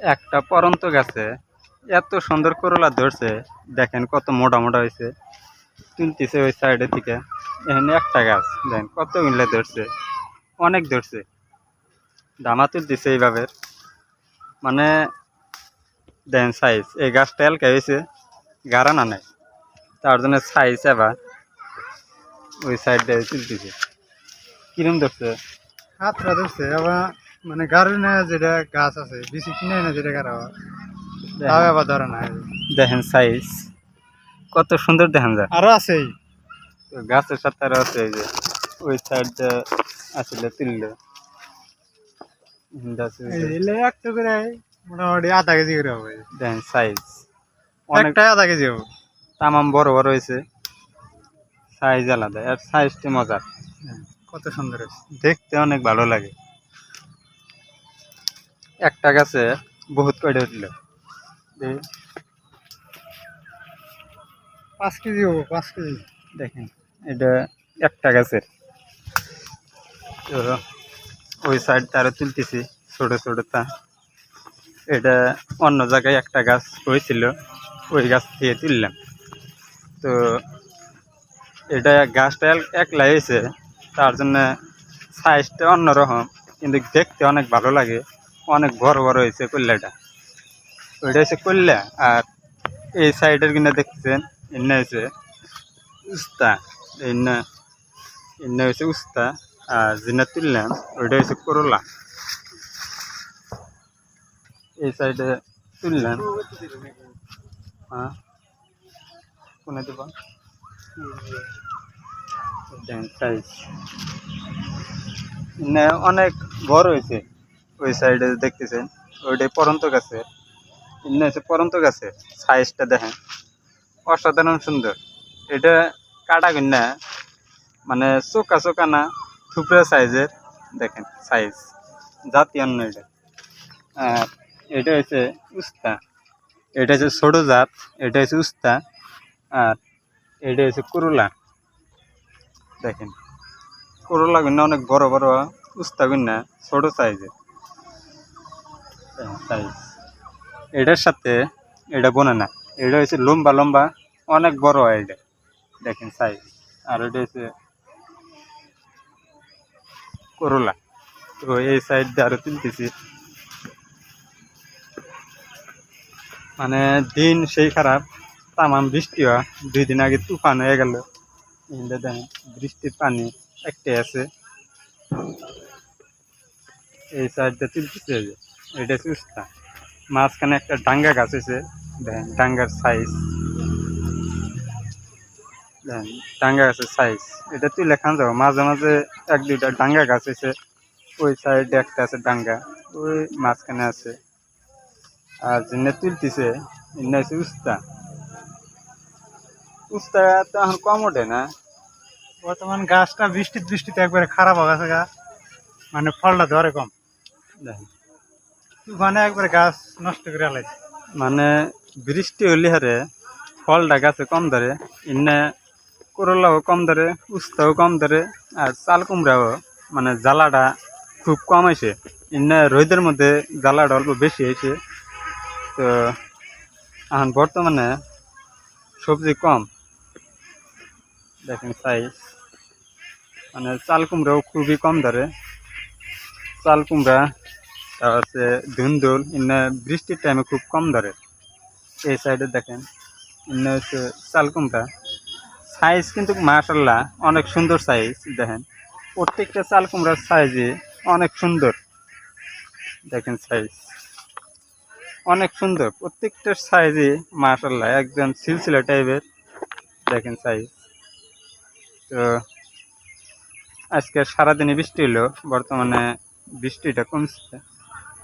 একটা পরন্ত গাছে। এত সুন্দর করলা ধরছে, দেখেন কত মোটা মোটা হয়েছে তুলতেছে ওই সাইডের থেকে এখানে একটা গাছ, দেখেন কত মিলে ধরছে। অনেক ধরছে। দামা তুলতেছে এইভাবে। মানে দেন সাইজ এই গাছটা এলকা হয়েছে গাড়া না নাই। তার জন্য সাইজ এবার ওই সাইড দিয়ে তুলতেছে। কিরম ধরছে? হাতটা ধরছে, আবার মানে গাড়ি না যেটা গাছ আছে বেশি কিনে না যেটা গাড়া তাও আবার ধরে না দেখেন সাইজ কত সুন্দর দেখেন যায় আরও আছেই তো গাছের সাথে আরও আছে এই যে ওই সাইড আসলে তুলল একটা করে মোটামুটি আধা কেজি করে হবে। দেখেন সাইজ অনেক একটা আধা কেজি হবে। তামাম বড় বড় হয়েছে। সাইজ আলাদা। আর সাইজটি মজার। কত সুন্দর দেখতে অনেক ভালো লাগে। একটা গাছে বহুত কয়টা উঠল পাঁচ কেজি হব পাঁচ কেজি। দেখেন এটা একটা গাছের। তো ওই সাইড তারা তুলতেছি ছোট ছোট তা। এটা অন্য জায়গায় একটা গাছ হয়েছিল ওই গাছ থেকে তুললাম। তো এটা গাছটা এক- একলা হয়েছে তার জন্য সাইজটা অন্যরকম কিন্তু দেখতে অনেক ভালো লাগে। অনেক বড় বড় হয়েছে কল্যাটা ওইটা হচ্ছে কল্যা আর এই সাইডের কিনা দেখছেন এনে হয়েছে উস্তা, এনে এনে হয়েছে উস্তা আর যেটা তুললাম, ওইটা হচ্ছে করলা। এই সাইডে তুললাম। হ্যাঁ। কোনে দেব? অনেক বড় হয়েছে। ওই সাইডে দেখতেছেন, ওইটাই পরন্ত গাছে। এমনি হচ্ছে পরন্ত গাছে সাইজটা দেখেন। অসাধারণ সুন্দর। এটা কাটা কিনা মানে চোকা চোকা না থুপড়া সাইজের দেখেন সাইজ জাতি অন্য এটা। আর এটা হচ্ছে উস্তা, এটা হচ্ছে ছোট জাত, এটা হচ্ছে উস্তা, আর এটা হচ্ছে করলা। দেখেন, করলা কিনা অনেক বড় বড়, উস্তা কিনা ছোট সাইজের সাইজ এটার সাথে এটা বোনে না। এটা হচ্ছে লম্বা লম্বা, অনেক বড় হয় এটা দেখেন সাইজ আর এটা হচ্ছে করলা তো এই সাইড দিয়ে আরও তুলতেছি। মানে দিন সেই খারাপ, তামাম বৃষ্টি হয়। দুই দিন আগে তুফান হয়ে গেল। দেখেন, বৃষ্টির পানি একটাই আছে। এই সাইড দিয়ে তুলতেছে এটা উস্তা মাঝখানে একটা ডাঙ্গা গাছ আছে দেখেন ডাঙ্গার সাইজ দেখেন ডাঙ্গা গাছের সাইজ এটা তুই লেখান যাব মাঝে মাঝে এক দুইটা ডাঙ্গা গাছ আছে ওই সাইডে একটা আছে ডাঙ্গা ওই মাঝখানে আছে। আর যেনে তুলতেছে এনে আছে উস্তা। উস্তা তো এখন কম ওঠে না। বর্তমান গাছটা বৃষ্টির বৃষ্টিতে একবারে খারাপ হয়ে গেছে গা। মানে ফলটা ধরে কম। দেখেন তুফানে একবারে গাছ নষ্ট করে মানে বৃষ্টি হলে হারে ফলটা গাছে কম ধরে এনে করলাও কম ধরে, উস্তাও কম ধরে, আর চাল কুমড়াও মানে জ্বালাটা খুব কম হয়েছে। এনে রোদের মধ্যে জ্বালাটা অল্প বেশি হয়েছে। তো এখন বর্তমানে সবজি কম। দেখেন সাইজ মানে চাল কুমড়াও খুবই কম ধরে। চাল কুমড়া তার হচ্ছে ধুন্দুল এনে বৃষ্টির টাইমে খুব কম ধরে। এই সাইডে দেখেন এনে হচ্ছে চাল কুমড়া সাইজ কিন্তু মাশাল্লাহ অনেক সুন্দর সাইজ দেখেন। প্রত্যেকটা চাল কুমড়ার সাইজে অনেক সুন্দর। দেখেন সাইজ অনেক সুন্দর। প্রত্যেকটা সাইজে মাশাল্লাহ একদম সিলসিলা টাইপের। দেখেন সাইজ তো আজকে সারাদিনে বৃষ্টি হলো বর্তমানে বৃষ্টিটা কমছে।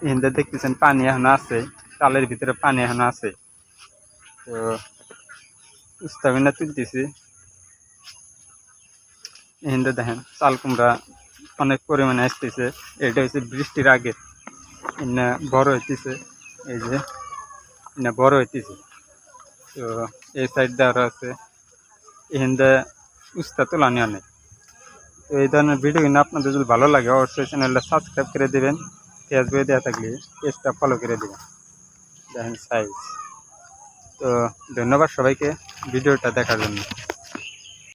এখানটা দেখতেছেন পানি এখনও আছে তালের ভিতরে পানি এখনও আছে। তো উস্তাবিনা তুলতেছি। এখানটা দেখেন চাল কুমড়া অনেক পরিমাণে আসতেছে। এটা হচ্ছে বৃষ্টির আগে। এনে বড় হইতেছে, এই যে এনে বড় হইতেছে। তো এই সাইড দেওয়ার আছে। এখানটা উস্তা তোলানি অনেক। তো এই ধরনের ভিডিও কিন্তু আপনাদের যদি ভালো লাগে, অবশ্যই চ্যানেলটা সাবস্ক্রাইব করে দেবেন। ফেসবুকে দেওয়া থাকলে পেজটা ফলো করে দেবেন। দেখেন সাইজ তো ধন্যবাদ সবাইকে ভিডিওটা দেখার জন্য।